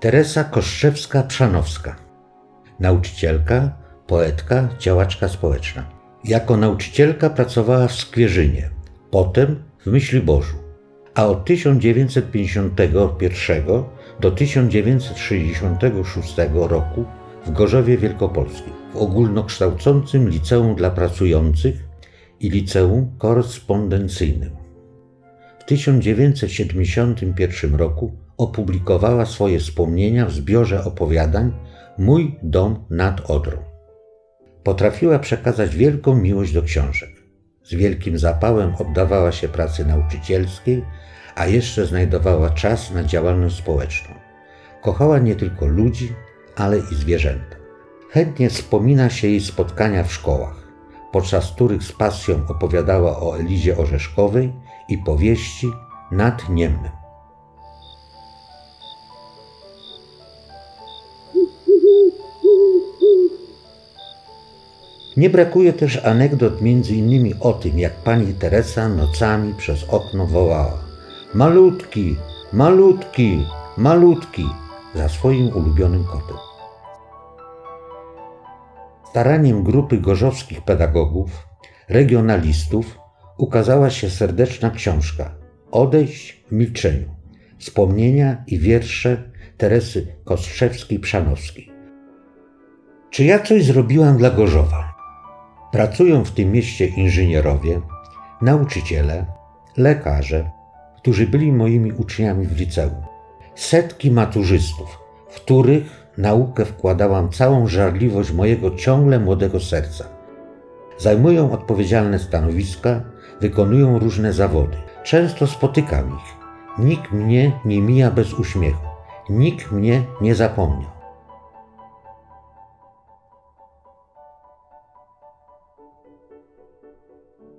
Teresa Koszczewska-Przanowska. Nauczycielka, poetka, działaczka społeczna. Jako nauczycielka pracowała w Skwierzynie, potem w Myśliborzu, a od 1951 do 1966 roku w Gorzowie Wielkopolskim, w ogólnokształcącym liceum dla pracujących i liceum korespondencyjnym. W 1971 roku opublikowała swoje wspomnienia w zbiorze opowiadań Mój dom nad Odrą. Potrafiła przekazać wielką miłość do książek. Z wielkim zapałem oddawała się pracy nauczycielskiej, a jeszcze znajdowała czas na działalność społeczną. Kochała nie tylko ludzi, ale i zwierzęta. Chętnie wspomina się jej spotkania w szkołach, podczas których z pasją opowiadała o Elizie Orzeszkowej i powieści nad Niemnem. Nie brakuje też anegdot między innymi o tym, jak pani Teresa nocami przez okno wołała Malutki, malutki, malutki za swoim ulubionym kotem. Staraniem grupy gorzowskich pedagogów, regionalistów ukazała się serdeczna książka Odejść w milczeniu. Wspomnienia i wiersze Teresy Kostrzewskiej-Przanowskiej. Czy ja coś zrobiłam dla Gorzowa? Pracują w tym mieście inżynierowie, nauczyciele, lekarze, którzy byli moimi uczniami w liceum. Setki maturzystów, w których naukę wkładałam całą żarliwość mojego ciągle młodego serca. Zajmują odpowiedzialne stanowiska, wykonują różne zawody. Często spotykam ich. Nikt mnie nie mija bez uśmiechu. Nikt mnie nie zapomniał. Thank you.